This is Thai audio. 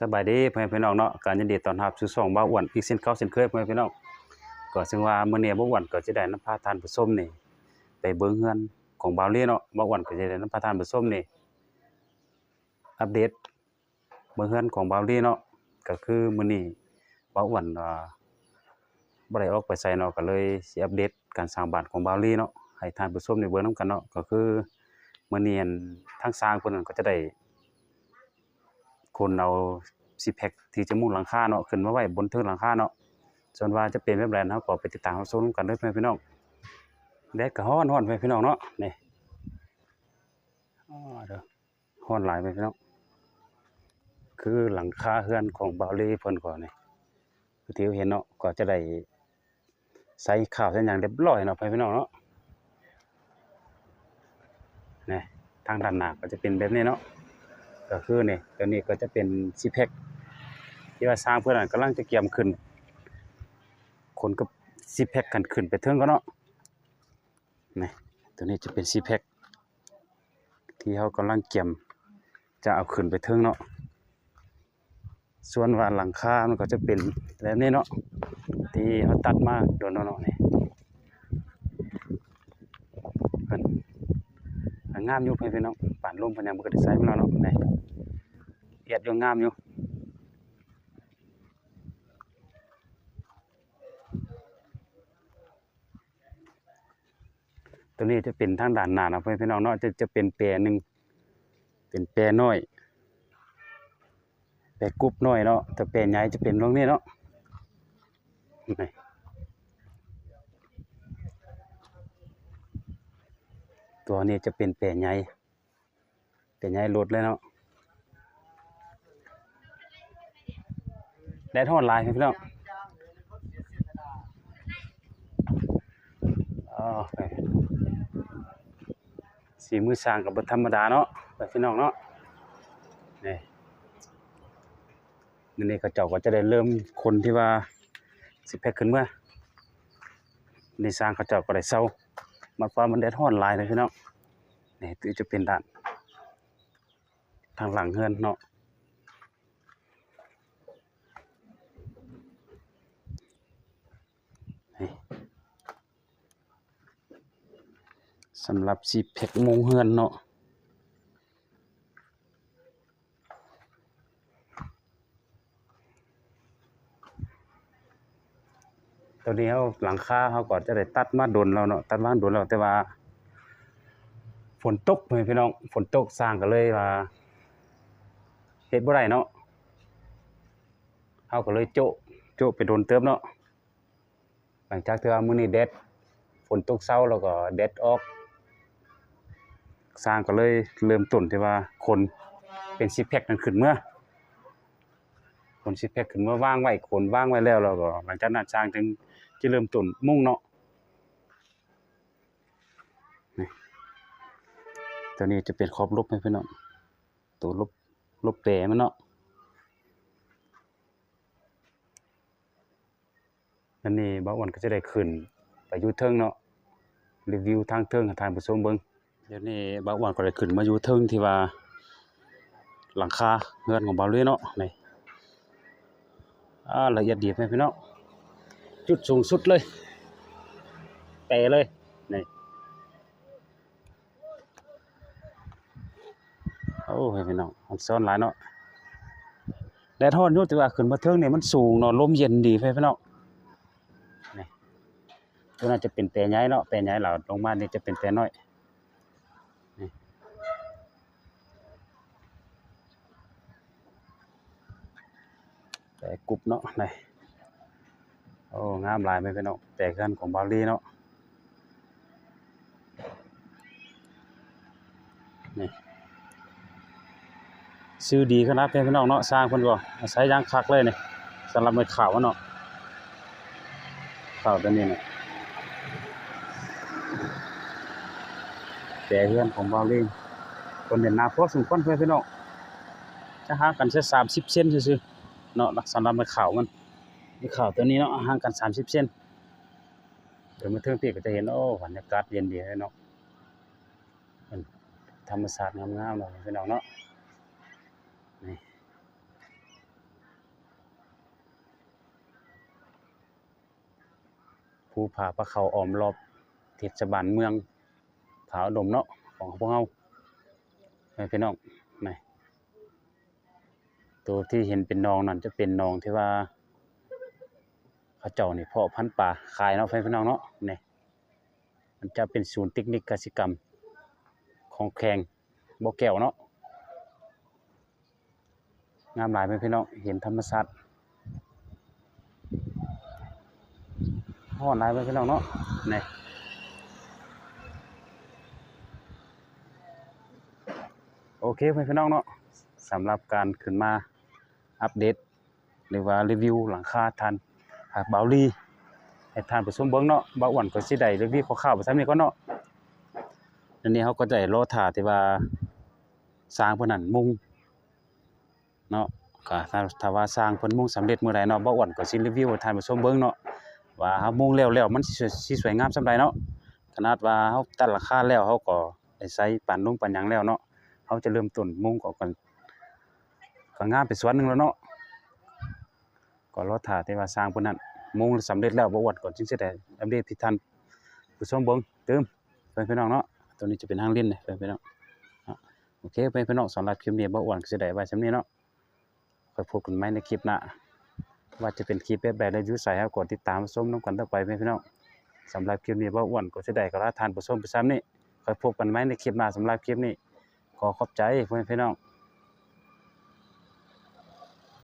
สบายดีเพื่อแม่พี่น้องเนาะการยินดีตอนรับสู่ช่องบ่าอ้วนอีกเช่นเก่าเช่นเคยเพื่อแม่พี่น้องก็ซึ่งว่ามื้อนี้บ่าอ้วนก็จะได้น้ำพาทานผู้มนี่ไปเบิ่งเฮือนของบ่าวเลีเนาะบ่าอ้วนก็จะได้น้ำพาทานผู้มนี่อัปเดตเบิ่งเฮือนของบ่าวเลีเนาะก็คือมื้อนี้บ่าอ้วนอ่าบ่ได้ออกไปไสเนาะก็เลยสิอัปเดตการสร้างบ้านของบ่าวลีเนาะให้ทานผู้มได้เบิ่งนํกันเนาะก็คือมื้อนี้อั่นทางสร้างเพิ่นนั่นก็จะได้ คนเอาซิแพ็กที่จะมุ่งหลังคาเนาะขึ้นมาไว้บนเทิงหลังคาเนาะส่วนว่าจะเป็นแบบไรเนาะก็ไปติดตามรับชมกันเด้อเพื่อนพี่น้องแดดก็ร้อนร้อนเพื่อนพี่น้องเนาะนี่อ้อเด้อร้อนหลายเพื่อนพี่น้องคือหลังคาเฮือนของบาลีเพิ่นก่อนนี่คือที่เห็นเนาะก็จะได้ใส่ข้าวใส่หยังเรียบร้อยเนาะเพื่อนพี่น้องเนาะนี่ทางด้านหน้าก็จะเป็นแบบนี้เนาะ ก็คือเนี่ยตัวนี้ก็จะเป็นซีแพ็คที่ว่าสร้างเพื่อนนกำลังจะเกียมขึ้นคนก็ซีแพ็คกันขึ้นไปเทิงก็เนาะนี่ตัวนี้จะเป็นซีแพ็คที่เขากำลังเกียมจะเอาขึ้นไปเทิงเนาะส่วนว่าหลังคา มันก็จะเป็นแบบนี้เนาะที่เขาตัดมาโดนเนาะนี่เพิ่นงามอยู่เพื่อนพี่น้องป่าน ลมพิ่นยังบ่ก็ได้ใส่มาแล้วเนาะนี่เอียดยู่งามอยู่ตัวนี้จะเป็นทางด้านหนานะเพื่อนพี่น้องเนาะจะจะเป็นแปรหนึ่งเป็นแปรน้อยแปรกรุบน้อยเนาะแต่แปรใหญ่จะเป็นตรงนี้เนาะนี่ตัวนี้จะเป็นแปรใหญ่ แปรใหญ่รถเลยเนาะแดดร้อนลายเพื่อนพี่น้องอ๋อไปสีมือสร้างกับบธรรมดาเนาะไปพี่น้องเนาะนี่นี่นี่เขาเจ้าก็จะได้เริ่มคนที่ว่าสิแพ็คขึ้นเมื่อนี่สร้างเขาเจ้าก็ได้เซามาฟ้ามันแดดร้อนลายเลยพี่น้องนี่ตัวจะเป็นด้าน ทางหลังเฮือนเนาะสำหรับสิแพ็คมุงเฮือนเนาะตัวนี้เขาหลังคาเขาก็จะได้ตัดมาโดนแล้วเนาะตัดมาโดนแล้วแต่ว่า ฝนตกพี่พี่น้อง ฝนตกสร้างก็เลยว่า ฮ็ดบ่ได้เนาะเขาก็เลยโจะโจะไปโดนเติมเนาะหลังจากที่ว่ามื้อนี้แดดฝนตกเช้าแล้วก็แดดออก สร้างก็เลยเริ่มต้นที่ว่าคนเป็นซิแพ็คนั่นขึ้นเมื่อคนซิแพ็คขึ้นเมื่อว่างไว้คนว่างไว้แล้วแล้วก็หลังจากนั้นสร้างถึงจะเริ่มต้นมุ่งเนาะนี่ตัวนี้จะเป็นขอบลบให้พี่น้องตัวลบ ลบแปรมันเนาะอันนี้บ่าวอ้วนก็จะได้ขึ้นไปยูเทิงเนาะรีวิวทางเทิงทานผู้ชมเบิ่งเดี๋ยวนี้บ่าวอ้วนก็ได้ขึ้นมายูเทิงที่ว่าหลังคาเรือนของบาวเลยเนาะนี่อ่าละเอียดดีไหมพี่น้องจุดสูงสุดเลยเตะเลยนี่โอ้ยพี่น้องมันซ้อนหลายเนาะแดดร้อนยู่แต่ว่าขึ้นมาเทิงเนี่ยมันสูงเนาะลมเย็นดีพี่น้องนี่ตัวนั้นจะเป็นแปรใหญ่เนาะแปรใหญ่เราลงมานี่จะเป็นแปรน้อยนี่แปรกรุบเนาะนี่โอ้งามหลายไหมพี่น้องแปรเฮือนของบาลีเนาะนี่ ซื้อดีขนาดพี่น้องเนาะสร้างเพิ่นก็อาศัยยางคักเลยนี่สำหรับไม้ขาวเนาะขาวตัวนี้เนาะแปรเฮือนของบาลีคนเด่นหนาพอสมควรเพื่อนพี่น้องจะห่างกันแค่30เซนซื่อเนาะสำหรับไม้ขาวมันไม้ขาวตัวนี้เนาะห่างกัน30เซนเดี๋ยวมาเทิงพี่ก็จะเห็นโอ้บรรยากาศเย็นดีเลยเนาะธรรมชาติงามๆเลยพี่น้องเนาะ ภูผาปะเขาอ้อมรอบเทศบาลเมืองผาดมเนาะของพวกเราให้พี่น้องนี่ตัวที่เห็นเป็นนองนั่นจะเป็นนองที่ว่าเขาเจ้านี่พาะพันปลาขายเนาะพี่น้องเนาะนี่มันจะเป็นศูนย์เทคนิคกสิกรรมของแขงบ่แก้วเนาะงามหลายไหมพี่น้องเห็นธรรมชาติ ฮ้อนหลายไหมพี่น้องเนาะนี่โอเคไหมพี่น้องเนาะสำหรับการขึ้นมาอัปเดต หรือว่ารีวิวหลังคาทันหากเบาลีให้ทานผู้มเบิ่งเนาะบ่อ้วนก็สิได้รีวิวคร่าวๆไปซ้ำนี้ก่อนเนาะอันนี้เขาก็ได้รอท่าที่ว่าสร้างพนันมุงเนาะก็ถ้าถ้าว่าสร้างพิ่นมุงสำเร็จเมื้อใดเนาะบ่อ้วนก็สิรีวิวให้ทานผู้มเบิ่งเนาะ ว่าเฮามุงแล้วแล้วมันสิสวยสิสวยงามส่ำใดเนาะขนาดว่าเฮาตัดหลังคาแล้วเฮาก็ได้ใส่ปานนุ่งปานหยังแล้วเนาะเฮาจะเริ่มต้นมุงก็กันก็งามไปส่วนหนึงแล้วเนาะก็รอท่าที่ว่าสร้างเพิ่นนั้นมุงสำเร็จแล้วบ่อวนก่อนจึงสิได้อัปเดตให้ท่านผู้ชมเบิ่งเติมเพิ่นพี่น้องเนาะตัวนี้จะเป็นทางเล่นนะเพิ่นพี่น้องโอเคเพิ่นพี่น้องสำหรับคลิปนี้บ่อ้วนก็สิได้ไว้ส่ำนี้เนาะค่อยพบกันใหมในคลิปหน้า ว่าจะเป็นคลิปแบบใดและอยู่ไสครับกดติดตามชมน้องกันต่อไปไม่พี่น้องสำหรับคลิปนี้บ่าอ้วนก็จะได้ก็ลาทานผู้ชมไปซ้ำนี่คอยพบกันไหมในคลิปหน้าสำหรับคลิปนี้ขอขอบใจเพิ่นพี่น้อง